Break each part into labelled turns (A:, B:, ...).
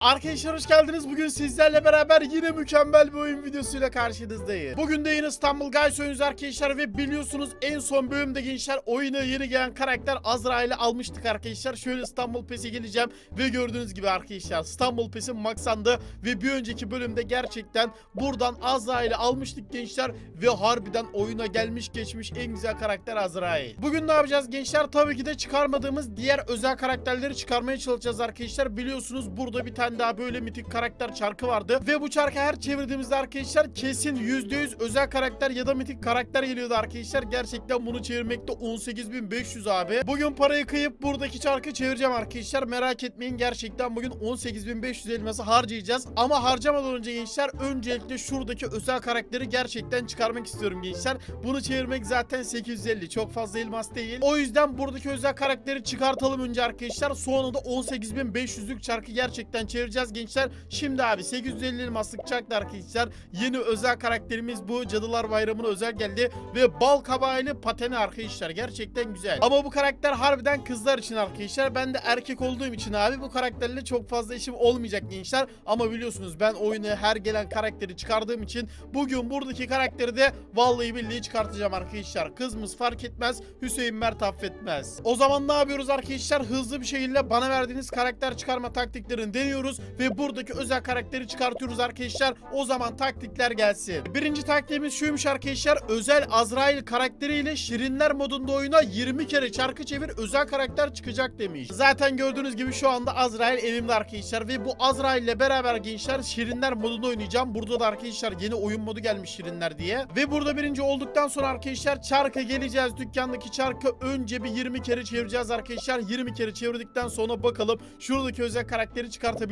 A: Arkadaşlar hoş geldiniz. Bugün sizlerle beraber yine mükemmel bir oyun videosuyla karşınızdayız. Bugün de yine İstanbul Guys oynuyoruz arkadaşlar ve biliyorsunuz en son bölümde gençler oyuna yeni gelen karakter Azrail'i almıştık arkadaşlar. Şöyle İstanbul PES'e geleceğim ve gördüğünüz gibi arkadaşlar İstanbul PES'in maksandı ve bir önceki bölümde gerçekten buradan Azrail'i almıştık gençler ve harbiden oyuna gelmiş geçmiş en güzel karakter Azrail. Bugün ne yapacağız gençler? Tabii ki de çıkarmadığımız diğer özel karakterleri çıkarmaya çalışacağız arkadaşlar. Biliyorsunuz burada bir tane daha böyle mitik karakter çarkı vardı. Ve bu çarkı her çevirdiğimizde arkadaşlar kesin %100 özel karakter ya da mitik karakter geliyordu arkadaşlar. Gerçekten bunu çevirmekte 18.500 abi. Bugün parayı kıyıp buradaki çarkı çevireceğim arkadaşlar. Merak etmeyin gerçekten bugün 18.500 elması harcayacağız. Ama harcamadan önce gençler öncelikle şuradaki özel karakteri gerçekten çıkarmak istiyorum gençler. Bunu çevirmek zaten 850 çok fazla elmas değil. O yüzden buradaki özel karakteri çıkartalım önce arkadaşlar. Sonra da 18.500'lük çarkı gerçekten çevireceğiz gençler. Şimdi abi 850 elmaslık çarkla arkadaşlar yeni özel karakterimiz bu. Cadılar Bayramı'na özel geldi ve bal kabağıyla pateni arkadaşlar. Gerçekten güzel. Ama bu karakter harbiden kızlar için arkadaşlar. Ben de erkek olduğum için abi bu karakterle çok fazla işim olmayacak gençler. Ama biliyorsunuz ben oyunu her gelen karakteri çıkardığım için bugün buradaki karakteri de vallahi billahi çıkartacağım arkadaşlar. Kızımız fark etmez. Hüseyin Mert affetmez. O zaman ne yapıyoruz arkadaşlar? Hızlı bir şekilde bana verdiğiniz karakter çıkarma taktiklerini deniyoruz ve buradaki özel karakteri çıkartıyoruz arkadaşlar. O zaman taktikler gelsin. Birinci taktiğimiz şuymuş arkadaşlar. Özel Azrail karakteriyle Şirinler modunda oyuna 20 kere çarkı çevir özel karakter çıkacak demiş. Zaten gördüğünüz gibi şu anda Azrail elimde arkadaşlar ve bu Azrail ile beraber gençler Şirinler modunda oynayacağım. Burada da arkadaşlar yeni oyun modu gelmiş Şirinler diye. Ve burada birinci olduktan sonra arkadaşlar çarka geleceğiz. Dükkandaki çarkı önce bir 20 kere çevireceğiz arkadaşlar. 20 kere çevirdikten sonra bakalım şuradaki özel karakteri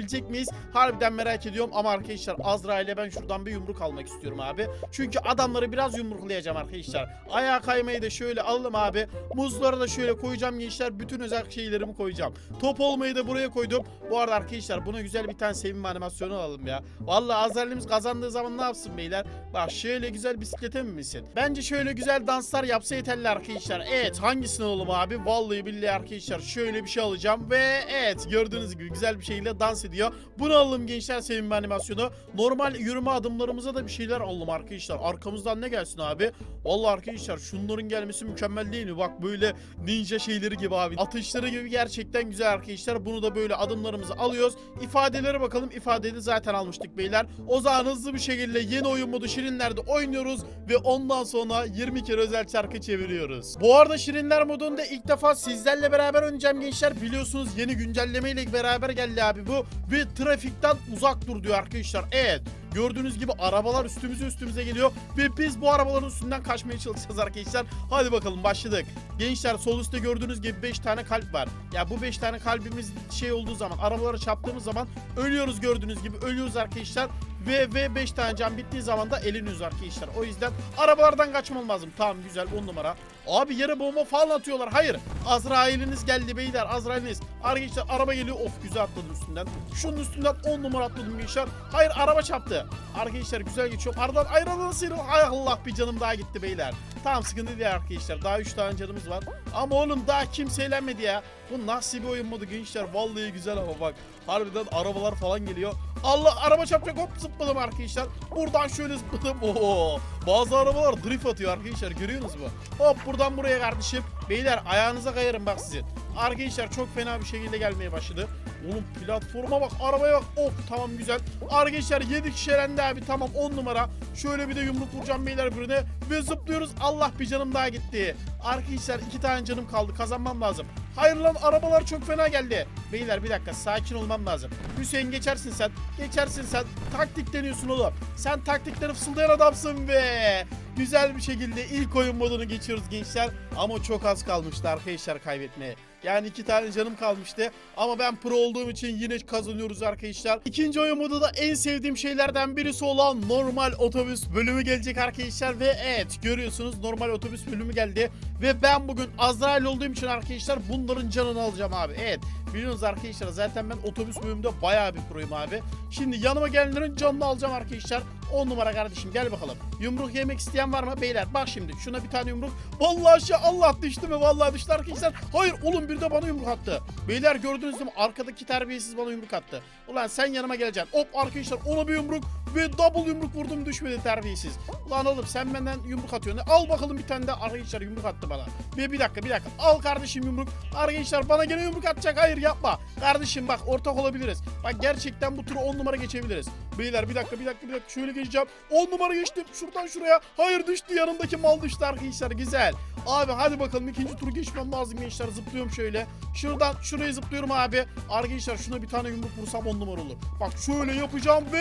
A: çıkartabilecek miyiz? Harbiden merak ediyorum ama arkadaşlar Azrail'e ben şuradan bir yumruk almak istiyorum abi. Çünkü adamları biraz yumruklayacağım arkadaşlar. Ayağa kaymayı da şöyle alalım abi. Muzları da şöyle koyacağım gençler. Bütün özel şeylerimi koyacağım. Top olmayı da buraya koydum. Bu arada arkadaşlar buna güzel bir tane sevinme animasyonu alalım ya. Vallahi Azrail'imiz kazandığı zaman ne yapsın beyler? Bak şöyle güzel bisiklete mi misin? Bence şöyle güzel danslar yapsa yeterli arkadaşlar. Evet hangisini alalım abi? Vallahi billahi arkadaşlar şöyle bir şey alacağım ve evet gördüğünüz gibi güzel bir şekilde dans ediyor. Bunu alalım gençler sevinme animasyonu. Normal yürüme adımlarımıza da bir şeyler alalım arkadaşlar. Arkamızdan ne gelsin abi? Vallahi arkadaşlar şunların gelmesi mükemmel değil mi? Bak böyle ninja şeyleri gibi abi. Atışları gibi gerçekten güzel arkadaşlar. Bunu da böyle adımlarımızı alıyoruz. İfadelere bakalım. İfadeli zaten almıştık beyler. O zaman hızlı bir şekilde yeni oyun modu Şirinler'de oynuyoruz ve ondan sonra 20 kere özel çarkı çeviriyoruz. Bu arada Şirinler modunda ilk defa sizlerle beraber oynayacağım gençler. Biliyorsunuz yeni güncellemeyle beraber geldi abi bu. Ve trafikten uzak dur diyor arkadaşlar. Evet. Gördüğünüz gibi arabalar üstümüze üstümüze geliyor ve biz bu arabaların üstünden kaçmaya çalışacağız arkadaşlar. Hadi bakalım başladık. Gençler sol üstte gördüğünüz gibi 5 tane kalp var. Ya bu 5 tane kalbimiz şey olduğu zaman arabalara çarptığımız zaman ölüyoruz gördüğünüz gibi ölüyoruz arkadaşlar. Ve ve 5 tane can bittiği zaman da eliniyoruz arkadaşlar. O yüzden arabalardan kaçmam lazım. Tamam güzel 10 numara. Abi yere bomba falan atıyorlar. Hayır. Azrail'iniz geldi beyler. Azrail'iniz. Arkadaşlar araba geliyor. Of güzel atladım üstünden. Şunun üstünden 10 numara atladım gençler. Hayır araba çarptı. Arkadaşlar güzel geçiyor. Aradan ayrılan sıyrıl. Ay Allah bir canım daha gitti beyler. Tamam sıkıntı değil arkadaşlar. Daha 3 tane canımız var. Ama oğlum daha kimse eğlenmedi ya. Bu nasıl bir oyun modu gençler. Vallahi güzel ama bak. Harbiden arabalar falan geliyor. Allah araba çarpacak hop zıpladım arkadaşlar. Buradan şöyle zıpladım. Oo. Bazı arabalar drift atıyor arkadaşlar görüyorsunuz mu? Hop buradan buraya kardeşim. Beyler ayağınıza kayarım bak sizin. Arkadaşlar çok fena bir şekilde gelmeye başladı. Oğlum platforma bak arabaya bak. Of tamam güzel. Arkadaşlar 7 kişi elendi abi tamam 10 numara. Şöyle bir de yumruk vuracağım beyler birine. Ve zıplıyoruz. Allah bir canım daha gitti. Arkadaşlar iki tane canım kaldı. Kazanmam lazım. Hayır lan arabalar çok fena geldi. Beyler bir dakika sakin olmam lazım. Hüseyin geçersin sen. Geçersin sen. Taktik deniyorsun oğlum. Sen taktikleri fısıldayan adamsın be. Güzel bir şekilde ilk oyun modunu geçiyoruz gençler. Ama çok az kalmıştı arkadaşlar kaybetmeye. Yani iki tane canım kalmıştı. Ama ben pro olduğum için yine kazanıyoruz arkadaşlar. İkinci oyun modu da en sevdiğim şeylerden birisi olan normal otobüs bölümü gelecek arkadaşlar. Ve evet görüyorsunuz normal otobüs bölümü geldi. Ve ben bugün Azrail olduğum için arkadaşlar bunların canını alacağım abi. Evet biliyorsunuz arkadaşlar zaten ben otobüs bölümünde bayağı bir proyum abi. Şimdi yanıma gelenlerin canını alacağım arkadaşlar. 10 numara kardeşim gel bakalım. Yumruk yemek isteyen var mı beyler? Bak şimdi şuna bir tane yumruk. Vallahi aşağı Allah düştü mü? Vallahi düştü arkadaşlar. Hayır oğlum bir de bana yumruk attı. Beyler gördünüz mü? Arkadaki terbiyesiz bana yumruk attı. Ulan sen yanıma geleceksin. Hop arkadaşlar ona bir yumruk ve double yumruk vurdum düşmedi terbiyesiz. Ulan oğlum sen benden yumruk atıyorsun. Al bakalım bir tane de arkadaşlar yumruk attı bana. Bir, bir dakika bir dakika. Al kardeşim yumruk. Arkadaşlar bana gene yumruk atacak. Hayır yapma. Kardeşim bak ortak olabiliriz. Bak gerçekten bu turu 10 numara geçebiliriz. Beyler bir dakika bir dakika bir dakika şöyle geçeceğim. 10 numara geçtim. Şuradan şuraya. Hayır düştü yanımdaki mal düştü arkadaşlar. Güzel. Abi hadi bakalım ikinci turu geçmem lazım gençler. Zıplıyorum şöyle. Şuradan şuraya zıplıyorum abi. Arkadaşlar şuna bir tane yumruk vursam 10 numara olur. Bak şöyle yapacağım ve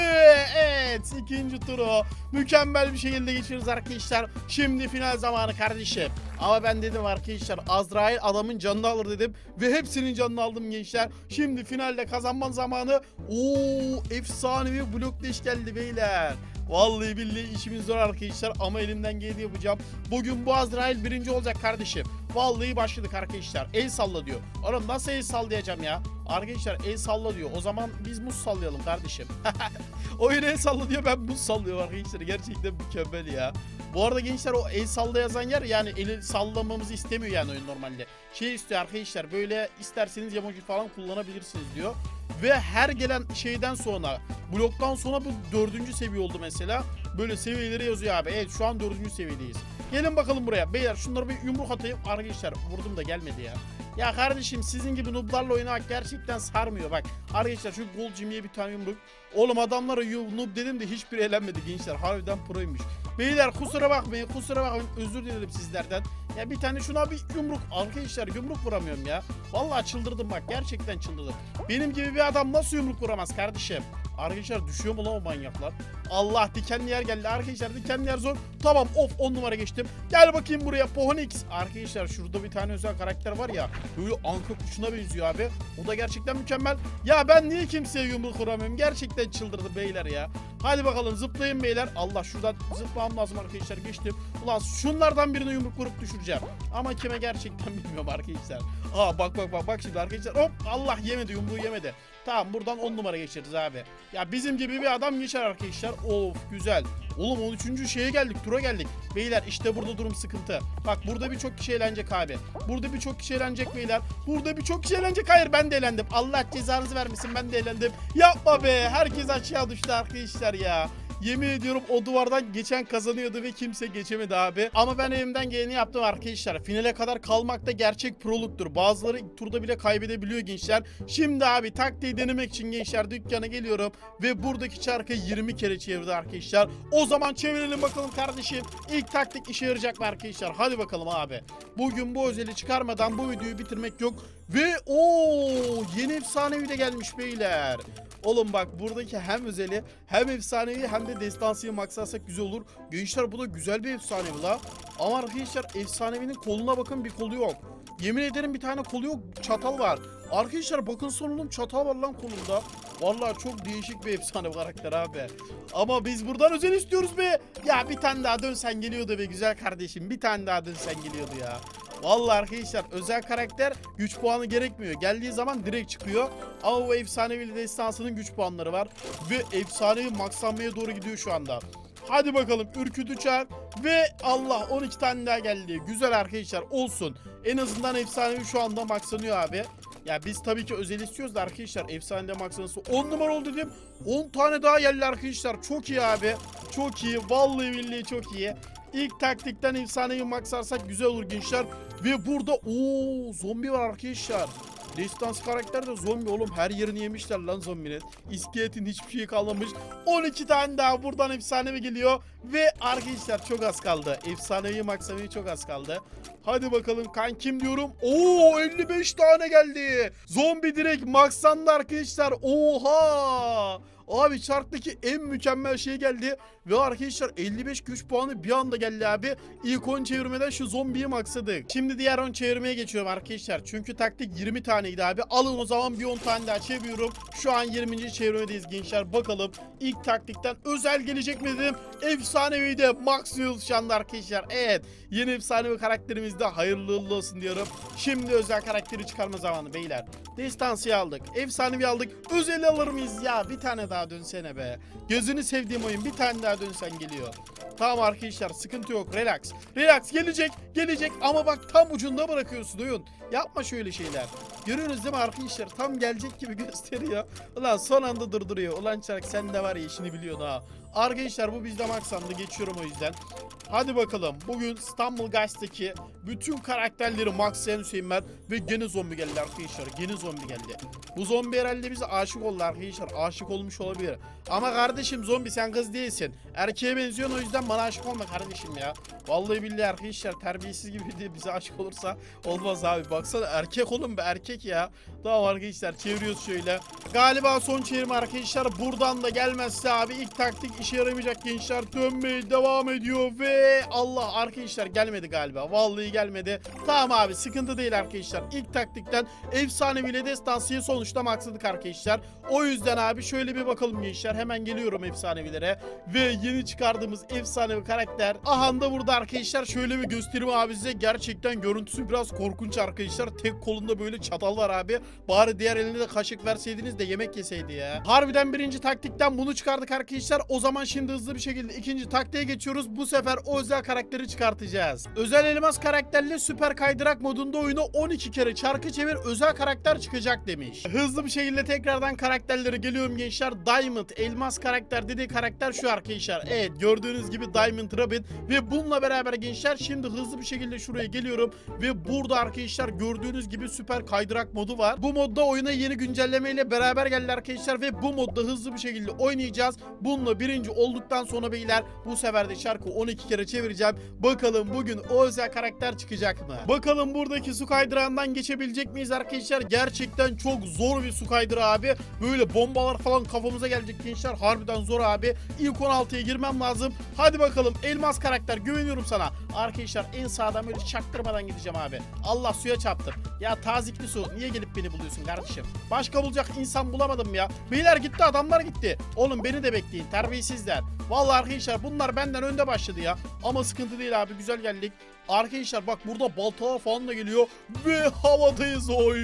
A: evet ikinci turu mükemmel bir şekilde geçiririz arkadaşlar. Şimdi final zamanı kardeşim. Ama ben dedim arkadaşlar Azrail adamın canını alır dedim ve hepsinin canını aldım gençler. Şimdi finalde kazanman zamanı. Oo efsanevi blok deş geldi beyler. Vallahi billahi işimiz zor arkadaşlar ama elimden geldiği yapacağım. Bugün bu Azrail birinci olacak kardeşim. Vallahi başladık arkadaşlar. El salla diyor. Oğlum nasıl el sallayacağım ya? Arkadaşlar el salla diyor. O zaman biz muz sallayalım kardeşim. Oyun el salla diyor ben muz sallıyorum arkadaşlar. Gerçekten mükemmel ya. Bu arada gençler o el salla yazan yer yani eli sallamamızı istemiyor yani oyun normalde. Şey istiyor arkadaşlar böyle isterseniz emoji falan kullanabilirsiniz diyor. Ve her gelen şeyden sonra bloktan sonra bu dördüncü seviye oldu mesela. Böyle seviyeleri yazıyor abi. Evet şu an dördüncü seviyedeyiz. Gelin bakalım buraya. Beyler şunları bir yumruk atayım. Arkadaşlar vurdum da gelmedi ya. Ya kardeşim sizin gibi nooblarla oynamak gerçekten sarmıyor. Bak arkadaşlar şu Gold Jimmy'ye bir tane yumruk. Oğlum adamlara noob dedim de hiçbiri eğlenmedi gençler. Harbiden proymuş. Beyler kusura bakmayın kusura bakmayın özür dilerim sizlerden. Ya bir tane şuna bir yumruk arkadaşlar yumruk vuramıyorum ya. Vallahi çıldırdım bak gerçekten çıldırdım. Benim gibi bir adam nasıl yumruk vuramaz kardeşim? Arkadaşlar düşüyor mu lan o manyaklar? Allah dikenli yer geldi arkadaşlar dikenli yer zor. Tamam of 10 numara geçtim. Gel bakayım buraya Pohonix. Arkadaşlar şurada bir tane özel karakter var ya. Böyle anka kuşuna benziyor abi. O da gerçekten mükemmel. Ya ben niye kimseye yumruk vuramıyorum? Gerçekten çıldırdı beyler ya. Hadi bakalım zıplayın beyler. Allah şuradan zıplamam lazım arkadaşlar geçtim. Ulan şunlardan birine yumruk vurup düşüreceğim. Ama kime gerçekten bilmiyorum arkadaşlar. Aa bak bak bak bak şimdi arkadaşlar. Hop Allah yemedi yumruğu yemedi. Tamam buradan 10 numara geçeriz abi. Ya bizim gibi bir adam geçer arkadaşlar. Of güzel. Oğlum 13. şeye geldik tura geldik. Beyler işte burada durum sıkıntı. Bak burada birçok kişi eğlenecek abi. Burada birçok kişi eğlenecek beyler. Burada birçok kişi eğlenecek. Hayır ben de eğlendim. Allah cezanızı vermesin ben de eğlendim. Yapma be. Herkes aşağı düştü arkadaşlar ya. Yemin ediyorum o duvardan geçen kazanıyordu ve kimse geçemedi abi. Ama ben elimden geleni yaptım arkadaşlar. Finale kadar kalmak da gerçek proluktur. Bazıları turda bile kaybedebiliyor gençler. Şimdi abi taktiği denemek için gençler dükkana geliyorum. Ve buradaki çarkı 20 kere çevirdi arkadaşlar. O zaman çevirelim bakalım kardeşim. İlk taktik işe yarayacak mı arkadaşlar? Hadi bakalım abi. Bugün bu özeli çıkarmadan bu videoyu bitirmek yok. Ve o yeni efsanevi de gelmiş beyler. Oğlum bak buradaki hem özeli hem efsanevi hem de destansiyi maksasak güzel olur. Gençler bu da güzel bir efsanevi la. Ama arkadaşlar efsanevinin koluna bakın bir kolu yok. Yemin ederim bir tane kolu yok çatal var. Arkadaşlar bakın sonunun çatal var lan kolunda. Vallahi çok değişik bir efsane karakter abi. Ama biz buradan özel istiyoruz be. Ya bir tane daha dönsen geliyordu be güzel kardeşim. Bir tane daha dönsen geliyordu ya. Vallahi arkadaşlar özel karakter güç puanı gerekmiyor. Geldiği zaman direkt çıkıyor. Ama bu efsanevi destansının güç puanları var. Ve efsanevi makslanmaya doğru gidiyor şu anda. Hadi bakalım ürkütü çağır ve Allah 12 tane daha geldi. Güzel arkadaşlar olsun. En azından efsanevi şu anda maksanıyor abi. Ya biz tabii ki özel istiyoruz da arkadaşlar efsanede maksanası 10 numara oldu dedim. 10 tane daha geldi arkadaşlar. Çok iyi abi. Çok iyi. Vallahi billahi çok iyi. İlk taktikten efsanevi maksarsak güzel olur gençler. Ve burada ooo zombi var arkadaşlar. Destans karakter de zombi oğlum her yerini yemişler lan zombinin. İskeletin hiçbir şey kalmamış. 12 tane daha buradan efsanevi geliyor. Ve arkadaşlar çok az kaldı. Efsanevi maksanevi çok az kaldı. Hadi bakalım kan kim diyorum. Oo 55 tane geldi. Zombi direkt maksandı arkadaşlar. Oha. Abi çarktaki en mükemmel şey geldi. Ve arkadaşlar 55 güç puanı bir anda geldi abi. İlk 10 çevirmeden şu zombiyi maksadık. Şimdi diğer 10 çevirmeye geçiyorum arkadaşlar. Çünkü taktik 20 taneydi abi. Alın o zaman bir 10 tane daha çeviriyorum. Şu an 20. çevirmedeyiz gençler. Bakalım ilk taktikten özel gelecek mi dedim. Efsanevi de Max Yıldızcan'da arkadaşlar. Evet yeni efsanevi karakterimiz de hayırlı olsun diyorum. Şimdi özel karakteri çıkarma zamanı beyler. Destansiyi aldık. Efsanevi aldık. Özel alır mıyız ya? Bir tane daha daha dönsene be. Gözünü sevdiğim oyun bir tane daha dönsen geliyor. Tamam arkadaşlar sıkıntı yok relax. Relax gelecek gelecek ama bak tam ucunda bırakıyorsun oyun. Yapma şöyle şeyler. Görüyorsunuz değil mi arkadaşlar tam gelecek gibi gösteriyor. Ulan son anda durduruyor. Ulan Çark sen de var ya işini biliyorsun ha. Arkadaşlar bu bizde maksandı geçiyorum o yüzden. Hadi bakalım bugün İstanbul Guys'taki bütün karakterleri maxlayan Hüseyin ben ve gene zombi geldi arkadaşlar. Gene zombi geldi. Bu zombi herhalde bize aşık oldu arkadaşlar. Aşık olmuş olabilir. Ama kardeşim zombi sen kız değilsin. Erkeğe benziyorsun o yüzden bana aşık olma kardeşim ya. Vallahi billahi arkadaşlar terbiyesiz gibi diye bize aşık olursa olmaz abi. Baksana erkek olun be erkek ya. Tamam arkadaşlar çeviriyoruz şöyle. Galiba son çevirme arkadaşlar buradan da gelmezse abi ilk taktik işe yaramayacak gençler dönmeye devam ediyor ve Allah arkadaşlar gelmedi galiba. Vallahi gelmedi. Tamam abi sıkıntı değil arkadaşlar. İlk taktikten efsaneviyle destansiye sonuçta maksadık arkadaşlar. O yüzden abi şöyle bir bakalım gençler. Hemen geliyorum efsanevilere. Ve yeni çıkardığımız efsanevi karakter. Aha da burada arkadaşlar şöyle bir göstereyim abi size. Gerçekten görüntüsü biraz korkunç arkadaşlar. Tek kolunda böyle çatal var abi. Bari diğer eline de kaşık verseydiniz de yemek yeseydi ya. Harbiden birinci taktikten bunu çıkardık arkadaşlar. O zaman şimdi hızlı bir şekilde ikinci taktiğe geçiyoruz. Bu sefer o özel karakteri çıkartacağız. Özel elmas karakterle süper kaydırak modunda oyunu 12 kere çarkı çevir özel karakter çıkacak demiş. Hızlı bir şekilde tekrardan karakterlere geliyorum gençler. Diamond elmas karakter dediği karakter şu arkadaşlar. Evet gördüğünüz gibi Diamond Robin ve bununla beraber gençler şimdi hızlı bir şekilde şuraya geliyorum ve burada arkadaşlar gördüğünüz gibi süper kaydırak modu var. Bu modda oyuna yeni güncelleme ile beraber geldi arkadaşlar ve bu modda hızlı bir şekilde oynayacağız. Bununla birinci olduktan sonra beyler bu sefer de şarkı 12 kere çevireceğim. Bakalım bugün o özel karakter çıkacak mı? Bakalım buradaki su kaydırağından geçebilecek miyiz arkadaşlar? Gerçekten çok zor bir su kaydırağı abi. Böyle bombalar falan kafamıza gelecek gençler. Harbiden zor abi. İlk 16'ya girmem lazım. Hadi bakalım elmas karakter güveniyorum sana. Arkadaşlar en sağdan böyle çaktırmadan gideceğim abi. Allah suya çarptım. Ya tazikli su niye gelip beni buluyorsun kardeşim? Başka bulacak insan bulamadım ya. Beyler gitti adamlar gitti. Oğlum beni de bekleyin terbiyesizler. Vallahi arkadaşlar bunlar benden önde başladı ya. Ama sıkıntı değil abi güzel geldik. Arkadaşlar bak burada baltalar falan da geliyor. Ve havadayız oy.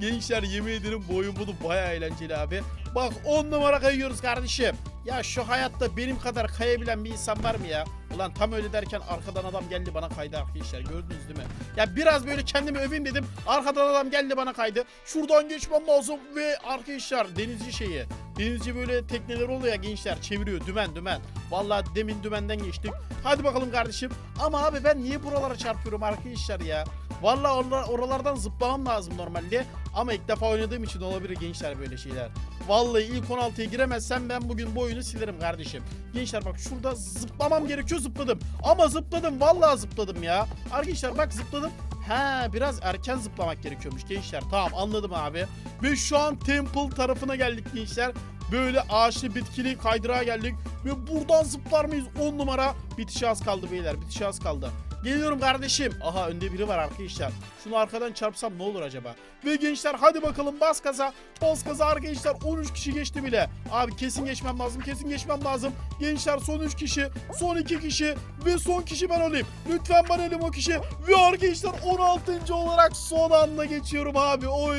A: Gençler yemin ederim bu oyun bunu baya eğlenceli abi. Bak 10 numara kayıyoruz kardeşim. Ya şu hayatta benim kadar kayabilen bir insan var mı ya? Ulan tam öyle derken arkadan adam geldi bana kaydı arkadaşlar gördünüz değil mi? Ya biraz böyle kendimi öveyim dedim. Arkadan adam geldi bana kaydı. Şuradan geçmem lazım ve arkadaşlar denizci şeyi. Denizci böyle tekneler oluyor gençler çeviriyor dümen dümen. Vallahi demin dümenden geçtik. Hadi bakalım kardeşim. Ama abi ben niye buralara çarpıyorum arkadaşlar ya? Oralar- oralardan zıplamam lazım normalde. Ama ilk defa oynadığım için olabilir gençler böyle şeyler. Vallahi ilk 16'ya giremezsem ben bugün bu oyunu silerim kardeşim. Gençler bak şurada zıplamam gerekiyor zıpladım. Ama zıpladım vallahi zıpladım ya. Arkadaşlar bak zıpladım. He biraz erken zıplamak gerekiyormuş gençler. Tamam anladım abi. Ve şu an Temple tarafına geldik gençler. Böyle ağaçlı bitkili kaydırağa geldik. Ve buradan zıplar mıyız? 10 numara. Bitişi az kaldı beyler. Bitişi az kaldı. Geliyorum kardeşim. Aha önde biri var arkadaşlar. Şunu arkadan çarpsam ne olur acaba? Ve gençler hadi bakalım bas gaza. Bas gaza arkadaşlar. 13 kişi geçti bile. Abi kesin geçmem lazım. Kesin geçmem lazım. Gençler son 3 kişi. Son 2 kişi. Ve son kişi ben olayım. Lütfen ben olayım o kişi. Ve arkadaşlar 16. olarak son anda geçiyorum abi. Oy.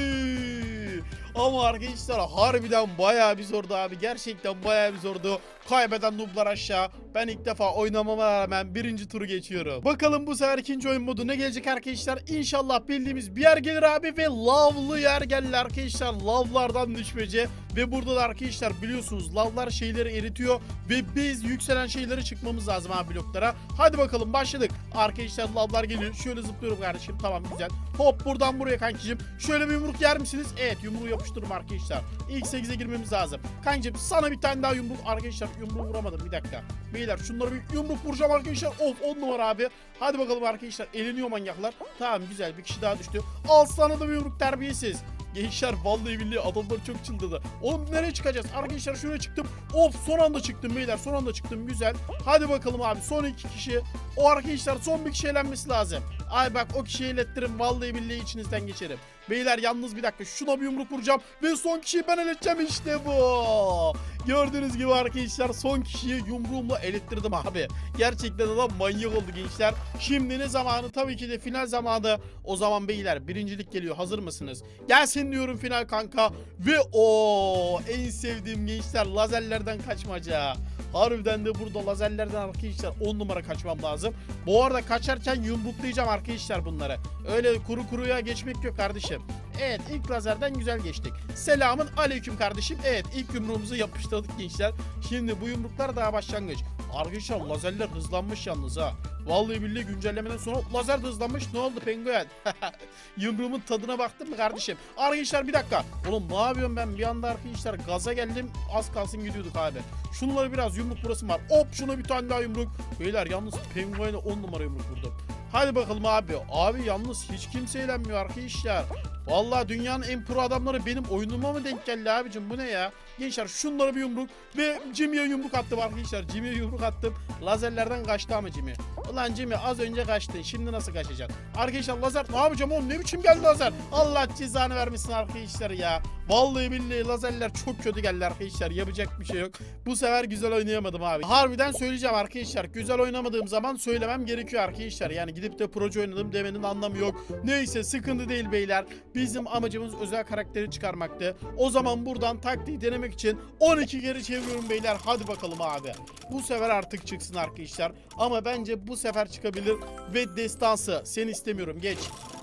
A: Ama arkadaşlar harbiden bayağı bir zordu abi. Gerçekten bayağı bir zordu. Kaybeden nooblar aşağı. Ben ilk defa oynamama rağmen birinci turu geçiyorum. Bakalım bu sefer ikinci oyun modu ne gelecek arkadaşlar? İnşallah bildiğimiz bir yer gelir abi ve lavlı yer geldi arkadaşlar. Lavlardan düşmece. Ve burada da arkadaşlar biliyorsunuz lavlar şeyleri eritiyor. Ve biz yükselen şeyleri çıkmamız lazım abi bloklara. Hadi bakalım başladık. Arkadaşlar lavlar geliyor. Şöyle zıplıyorum kardeşim. Tamam güzel. Hop buradan buraya kankicim. Şöyle bir yumruk yer misiniz? Evet yumruğu yapıştırırım arkadaşlar. İlk 8'e girmemiz lazım. Kankicim sana bir tane daha yumruk. Arkadaşlar yumruğu vuramadım bir dakika. Beyler şunları bir yumruk vuracağım arkadaşlar. Of 10 numara abi. Hadi bakalım arkadaşlar. Eleniyor manyaklar. Tamam güzel bir kişi daha düştü. Al sana da bir yumruk terbiyesiz. Gençler vallahi billahi adamlar çok çıldırdı. Oğlum nereye çıkacağız? Arkadaşlar şuraya çıktım. Of son anda çıktım beyler. Son anda çıktım. Güzel. Hadi bakalım abi. Son iki kişi. O arkadaşlar son bir kişi eğlenmesi lazım. Ay bak o kişiyi elettirin. Vallahi billahi içinizden geçerim. Beyler yalnız bir dakika. Şuna bir yumruk vuracağım. Ve son kişiyi ben eleteceğim işte bu. Gördüğünüz gibi arkadaşlar son kişiyi yumruğumla elittirdim abi. Gerçekten adam manyak oldu gençler. Şimdi ne zamanı? Tabii ki de final zamanı. O zaman beyler birincilik geliyor. Hazır mısınız? Gelsin diyorum final kanka. Ve o en sevdiğim gençler lazerlerden kaçmaca. Harbiden de burada lazerlerden arkadaşlar 10 numara kaçmam lazım. Bu arada kaçarken yumruklayacağım arkadaşlar bunları. Öyle kuru kuruya geçmek yok kardeşim. Evet ilk lazerden güzel geçtik. Selamın aleyküm kardeşim. Evet ilk yumruğumuzu yapıştırdık gençler. Şimdi bu yumruklar daha başlangıç. Arkadaşlar lazerler hızlanmış yalnız ha. Vallahi billahi güncellemeden sonra lazer de hızlanmış. Ne oldu penguen? Yumruğumun tadına baktın mı kardeşim? Arkadaşlar bir dakika. Oğlum ne yapıyorum ben? Bir anda arkadaşlar gaza geldim. Az kalsın gidiyorduk abi. Şunları biraz yumruk burası var. Hop şuna bir tane daha yumruk. Beyler yalnız penguene 10 numara yumruk vurdum. Hadi bakalım abi. Abi yalnız hiç kimse eğlenmiyor arkadaşlar. Vallahi dünyanın en pro adamları benim oyunuma mı denk geldi abicim bu ne ya? Gençler şunlara bir yumruk ve Jimmy'ye yumruk attım arkadaşlar. Jimmy'ye yumruk attım. Lazerlerden kaçtı ama Jimmy. Ulan Jimmy az önce kaçtın. Şimdi nasıl kaçacaksın? Arkadaşlar lazer ne yapacağım oğlum? Ne biçim geldi lazer? Allah cezanı vermesin arkadaşlar ya. Vallahi billahi lazerler çok kötü geldi arkadaşlar. Yapacak bir şey yok. Bu sefer güzel oynayamadım abi. Harbiden söyleyeceğim arkadaşlar. Güzel oynamadığım zaman söylemem gerekiyor arkadaşlar. Yani gidip de proje oynadım demenin anlamı yok. Neyse sıkıntı değil beyler. Bizim amacımız özel karakteri çıkarmaktı. O zaman buradan taktiği denemek için 12 geri çeviriyorum beyler. Hadi bakalım abi. Bu sefer artık çıksın arkadaşlar. Ama bence bu sefer çıkabilir. Ve destansı. Seni istemiyorum geç.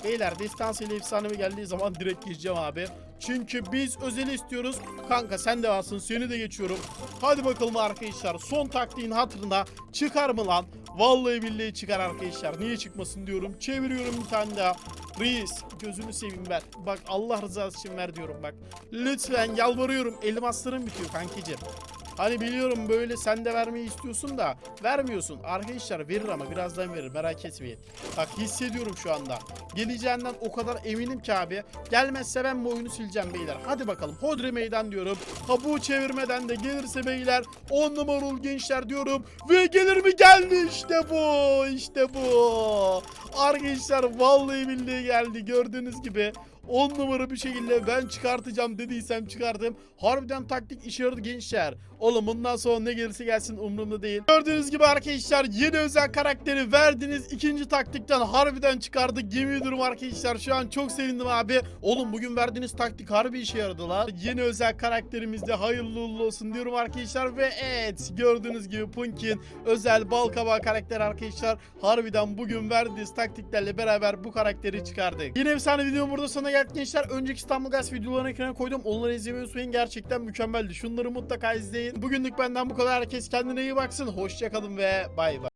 A: Beyler destansı ile efsanevi geldiği zaman direkt geçeceğim abi. Çünkü biz özel istiyoruz. Kanka sen de alsın seni de geçiyorum. Hadi bakalım arkadaşlar. Son taktiğin hatırına çıkar mı lan? Vallahi billahi çıkar arkadaşlar. Niye çıkmasın diyorum. Çeviriyorum bir tane daha. Reis gözünü seveyim ver. Bak Allah rızası için ver diyorum bak. Lütfen yalvarıyorum. Elim aslarım bitiyor kankicim. Hani biliyorum böyle sen de vermeyi istiyorsun da vermiyorsun. Arkadaşlar verir ama birazdan verir merak etmeyin. Bak hissediyorum şu anda. Geleceğinden o kadar eminim ki abi. Gelmezse ben bu oyunu sileceğim beyler. Hadi bakalım hodri meydan diyorum. Kabuğu çevirmeden de gelirse beyler 10 numaralı gençler diyorum. Ve gelir mi geldi işte bu işte bu. Arkadaşlar vallahi billahi geldi gördüğünüz gibi. 10 numara bir şekilde ben çıkartacağım dediysem çıkardım. Harbiden taktik işe yaradı gençler. Oğlum bundan sonra ne gelirse gelsin umurumda değil. Gördüğünüz gibi arkadaşlar yeni özel karakteri verdiğiniz ikinci taktikten harbiden çıkardık. Yemin ediyorum arkadaşlar şu an çok sevindim abi. Oğlum bugün verdiğiniz taktik harbi işe yaradı lan. Yeni özel karakterimizde hayırlı uğurlu olsun diyorum arkadaşlar. Ve evet gördüğünüz gibi Punkin özel bal kabağı karakter arkadaşlar. Harbiden bugün verdiğiniz taktiklerle beraber bu karakteri çıkardık. Yine efsane videom burada sonuna geldik gençler. Önceki İstanbul Gaz videolarını ekrana koydum. Onları izlemeyi unutmayın. Gerçekten mükemmeldi. Şunları mutlaka izleyin. Bugünlük benden bu kadar. Herkes kendine iyi baksın. Hoşçakalın ve bay bay.